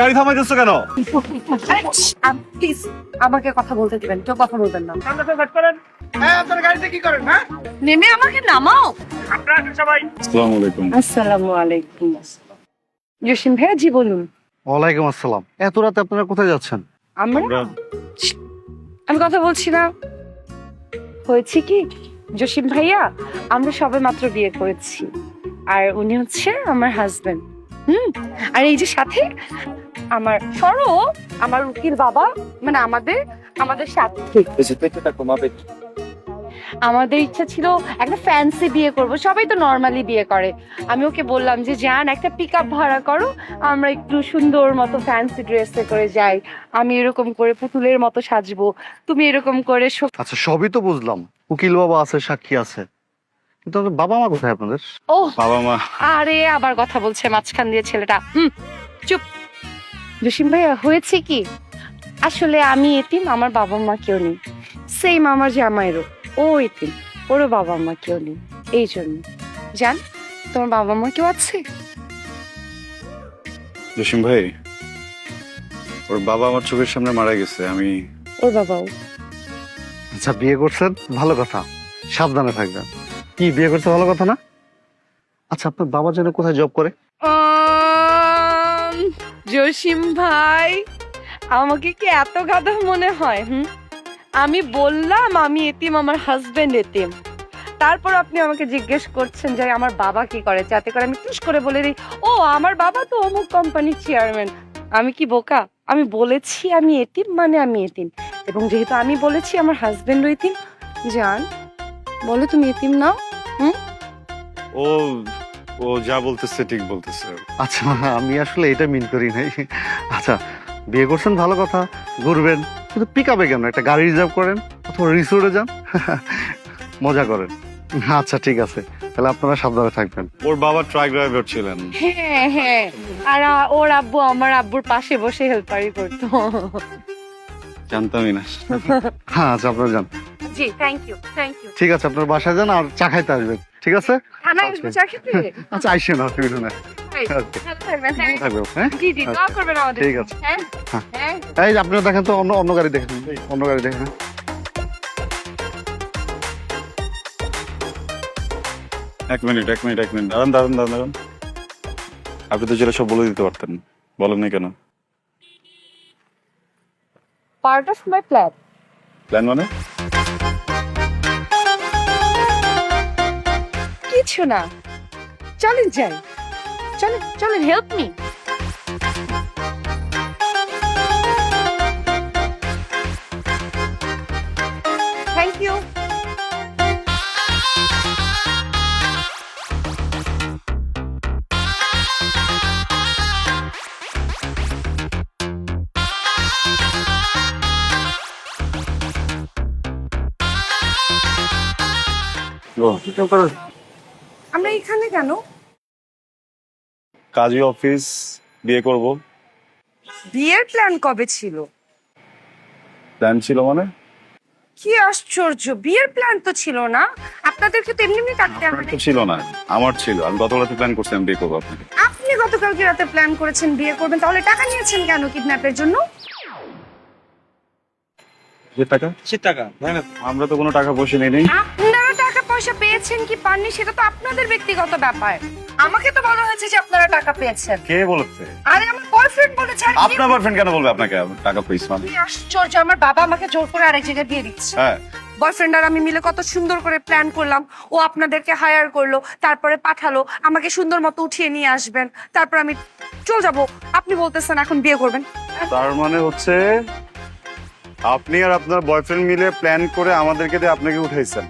গাড়ি থামাইতেছ কেন? প্লিজ আমাকে কথা বলতে দিবেন কেউ কথা বলবেন না। হ্যাঁ আপনার গাড়িতে কি করেন হ্যাঁ? নেমে আমাকে নামাও। আপনারা আসেন সবাই? আসসালামু আলাইকুম। আসসালামু আলাইকুম। জসিম ভাইয়া জি বলুন। ওয়ালাইকুম আসসালাম। এত রাতে আপনারা কোথায় যাচ্ছেন? আমরা? আমরা আমি কথা বলছি না। হয়েছে কি? জসিম ভাইয়া আমরা সবে মাত্র বিয়ে করেছি। আর উনি হচ্ছে আমার হাজবেন্ড হুম? আর এই যে সাথে আমার সরো আমার উকিল বাবা মানে আমাদের আমাদের সাথে। আমাদের ইচ্ছা ছিল একটা ফ্যান্সি বিয়ে করব সবাই তো নর্মালি বিয়ে করে। আমি ওকে বললাম যে যান একটা পিক আপ ভাড়া করো আমরা একটু সুন্দর মতো ফ্যান্সি ড্রেসে করে যাই। আমি এরকম করে পুতুলের মতো সাজবো তুমি এরকম করে আচ্ছা সবই তো বুঝলাম। উকিল বাবা আছে সাক্ষী আছে। কিন্তু বাবা মা কোথায় আপনাদের? ও বাবা মা। আরে আবার কথা বলছে মাঝখান দিয়ে ছেলেটা। হুম চুপ। জসিম ভাইয়া হয়েছে কি? আসলে আমি এতিম আমার বাবা মা কেউ নেই। সেম আমার জামাইরও ও এতিম ওরও বাবা মা কেউ নেই। এই জন্য। জান তোমার বাবা মা কেউ আছে? জসিম ভাই ওর বাবা আমার চোখের সামনে মারা গেছে আমি ওর বাবাও। আচ্ছা বিয়ে করছেন? ভালো কথা। সাবধানে থাকবেন। কি বিয়ে করছে ভালো কথা না? আচ্ছা আপনার বাবা যেন কোথায় জব করে? জসিম ভাই, আমাকে কি এত গাধা মনে হয়, হুম? আমি বললাম আমি এতিম, আমার হাজবেন্ড এতিম। তারপর আপনি আমাকে জিজ্ঞেস করছেন যে আমার বাবা কি করে, যাতে করে আমি টুস করে বলে দিই, ও, আমার বাবা তো অমুক কোম্পানির চেয়ারম্যান আমি কি বোকা? আমি বলেছি আমি এতিম মানে আমি এতিম। এবং যেহেতু আমি বলেছি আমার হাজবেন্ড এতিম, জান, বলো তুমি এতিম না ও ও যা বলতেছে ঠিক বলতেছে। আচ্ছা আমি আসলে এটা মিন করি নাই। আচ্ছা বিয়ে করছেন ভালো কথা ঘুরবেন কিন্তু পিক আপে কেন? একটা গাড়ি রিজার্ভ করেন অথবা রিসোর্টে যান মজা করেন। আচ্ছা ঠিক আছে তাহলে আপনারা সাবধানে থাকবেন। ওর বাবা ট্রাক ড্রাইভার ছিলেন। হ্যাঁ হ্যাঁ আর ওর আব্বু আমার আব্বুর পাশে বসে হেল্পারি করতো। জানতামই না। হ্যাঁ আচ্ছা আপনারা যান। জি থ্যাংক ইউ থ্যাংক ইউ ঠিক আছে আপনার বাসায় যান আর চা খাইতে আসবেন ঠিক আছে? থানায় আসব চা খেতে? আচ্ছা আইসেন অসুবিধা নাই। থাকবে হ্যাঁ? জি জি দোয়া করবেন আমাদের। ঠিক আছে। হ্যাঁ? হ্যাঁ। এই দেখেন তো অন্য অন্য গাড়ি দেখেন। অন্য গাড়ি দেখেন এক মিনিট এক মিনিট এক মিনিট। দাঁড়ান দাঁড়ান দাঁড়ান দাঁড়ান। আপনি তো যেটা সব বলে দিতে পারতেন। বলেন না কেন? Part of my plan plan মানে? কিছু না। চলেন যাই। চলেন চলেন হেল্প মি থ্যাংক ইউ আমরা এখানে কেন? কাজী অফিস বিয়ে করব। বিয়ের প্ল্যান কবে ছিল? প্ল্যান ছিল মানে? কি আশ্চর্য বিয়ের প্ল্যান তো ছিল না। আপনাদেরকে তো এমনি এমনি থাকতে আপনার তো ছিল না আমার ছিল। আমি গত রাতে প্ল্যান করছি আমি বিয়ে করব আপনাকে। আপনি গতকালকে রাতে প্ল্যান করেছেন বিয়ে করবেন তাহলে টাকা নিয়েছেন কেন কিডন্যাপের জন্য? যে টাকা? সে টাকা আমরা তো কোনো টাকা পয়সা নেই নেই আপনারা টাকা পয়সা পেয়েছেন কি পাননি সেটা তো আপনাদের ব্যক্তিগত ব্যাপার। আমাকে তো বলা হয়েছে যে আপনারা টাকা পেয়েছেন। কে বলেছে? আরে আমার বয়ফ্রেন্ড বলেছে আর কি? আপনার বয়ফ্রেন্ড কেন বলবে আপনাকে? টাকা পেয়েছি মানে কি আশ্চর্য আমার বাবা আমাকে জোর করে আরেক জায়গায় দিয়ে দিচ্ছে। হ্যাঁ। বয়ফ্রেন্ড আর আমি মিলে কত সুন্দর করে প্ল্যান করলাম। ও আপনাদেরকে হায়ার করল তারপরে পাঠালো আমাকে সুন্দর মতো উঠিয়ে নিয়ে আসবেন। তারপর আমি চল যাব। আপনি বলতেছেন এখন বিয়ে করবেন। তার মানে হচ্ছে আপনি আর আপনার বয়ফ্রেন্ড মিলে প্ল্যান করে আমাদেরকে দিয়ে আপনাকে উঠাইছেন।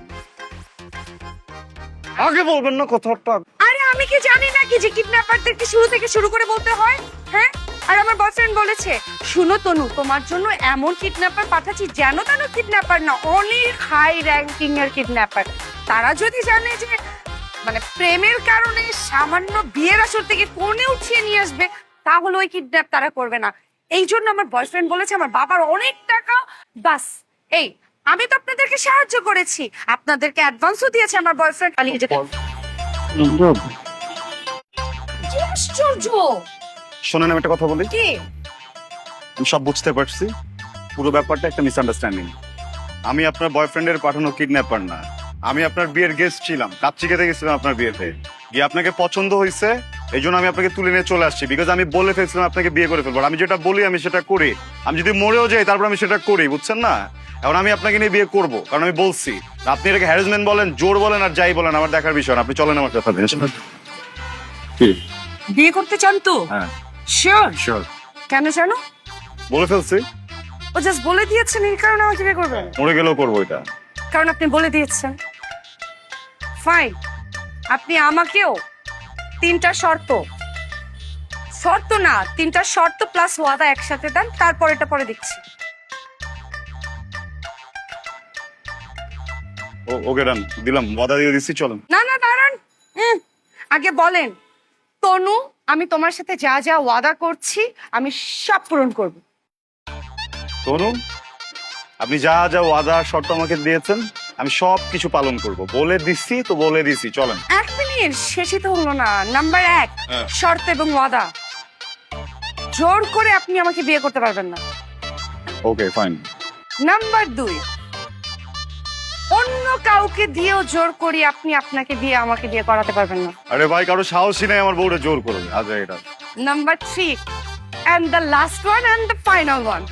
আগে বলবেন না কথাটা। আরে আমি কি জানি না কি যে কিডন্যাপারদেরকে শুরু থেকে শুরু করে বলতে হয়? হ্যাঁ? আর আমার বয়ফ্রেন্ড বলেছে, শুনো তনু, তোমার জন্য এমন কিডন্যাপার পাঠাচ্ছি যেন তেন কিডন্যাপার না অনেক হাই র্যাঙ্কিং এর কিডন্যাপার তারা যদি জানে যে মানে প্রেমের কারণে সামান্য বিয়ের আসর থেকে কোণে উঠিয়ে নিয়ে আসবে, তাহলে ওই কিডন্যাপ তারা করবে না। এই জন্য আমার বয়ফ্রেন্ড বলেছে, আমার বাবার অনেক টাকা, বাস, এই আমি তো আপনাদেরকে সাহায্য করেছি। আপনাদেরকে অ্যাডভান্সও দিয়েছে আমার বয়ফ্রেন্ড পালিয়ে যেতে। আশ্চর্য! শোনেন আমি একটা কথা বলি। কি? আমি সব বুঝতে পারছি। পুরো ব্যাপারটা একটা মিসআন্ডারস্ট্যান্ডিং আমি আপনার বয়ফ্রেন্ডের পাঠানো কিডন্যাপার না। আমি আপনার বিয়ের গেস্ট ছিলাম। কাচ্চি খেতে গেছিলাম আপনার বিয়েতে। গিয়ে আপনাকে পছন্দ হয়েছে এই জন্য আমি আপনাকে তুলে নিয়ে চলে আসছি। বিকজ আমি বলে ফেলছিলাম আপনাকে বিয়ে করে ফেলব। আমি যেটা বলি আমি সেটা করি। আমি যদি মরেও যাই তারপর আমি সেটা করি বুঝছেন না? এখন আমি আপনাকে নিয়ে বিয়ে করব। কারণ আমি বলছি আপনি এটাকে হ্যারাসমেন্ট বলেন জোর বলেন আর যাই বলেন আমার দেখার বিষয় না। আপনি চলেন আমার সাথে কি? বিয়ে করতে চান তো? হ্যাঁ। শিওর শিওর কেন জানো বলে ফেলছি। ও জাস্ট বলে দিয়েছেন এই কারণে আমাকে বিয়ে করবেন। মরে গেলেও করব এটা। কারণ আপনি বলে দিয়েছেন। ফাইন আপনি আমাকেও তিনটা শর্ত। শর্ত না তিনটা শর্ত প্লাস ওয়াদা একসাথে দেন তারপর এটা পরে দেখছি। ওকে ডান দিলাম ওয়াদা দিয়ে দিচ্ছি চলেন। না না দাঁড়ান। আগে বলেন। তনু আমি তোমার সাথে যা যা ওয়াদা করছি আমি সব পূরণ করব। তনু আপনি যা যা ওয়াদা শর্ত আমাকে দিয়েছেন আমি সব কিছু পালন করব। বলে দিচ্ছি তো বলে দিছি চলেন। এক মিনিট শেষই তো হলো না। নাম্বার এক হ্যাঁ। শর্ত এবং ওয়াদা। জোর করে আপনি আমাকে বিয়ে করতে পারবেন না। ওকে ফাইন নাম্বার দুই অন্য কাউকে দিয়েও জোর করি আপনি আপনাকে দিয়ে আমাকে বিয়ে করাতে পারবেন না। আরে ভাই কারও সাহসই নাই আমার বউটা জোর করবে আজ এটা। Number three and the last one and the final one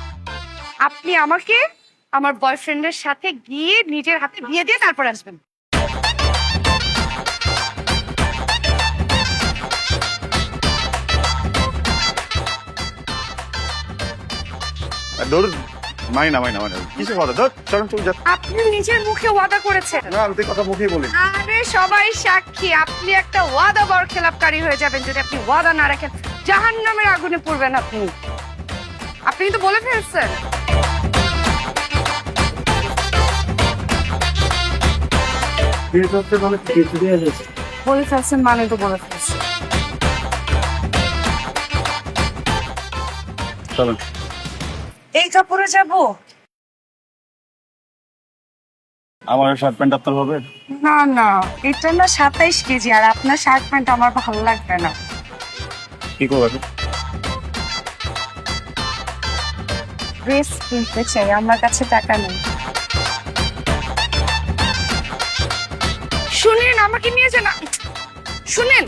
আপনি আমাকে আমার বয়ফ্রেন্ডের সাথে গিয়ে নিজের হাতে বিয়ে দিয়ে তারপর আসবেন। আর ধর মানি না মানি না মানি না কথা ধর চলেন চলে যা আপনি নিজের মুখে ওয়াদা করেছেন। না আমি তো কথা মুখেই বলি আরে সবাই সাক্ষী আপনি একটা ওয়াদা বর খেলাপকারী হয়ে যাবেন যদি আপনি ওয়াদা না রাখেন। আগুনে পড়বেন আপনি। আপনি তো বলে ফেলছেন। বলে ফেলছেন মানে তো বলে ফেলছেন চলেন এই কাপড়ে যাব। আমার শার্ট প্যান্ট আপনার হবে? না না এটা না সাতাইশ কেজি আর আপনার শার্ট প্যান্ট আমার ভালো লাগবে না। কি করবে ড্রেস কিনতে চাই আমার কাছে টাকা নেই। শুনেন আমাকে নিয়ে যান। শুনেন।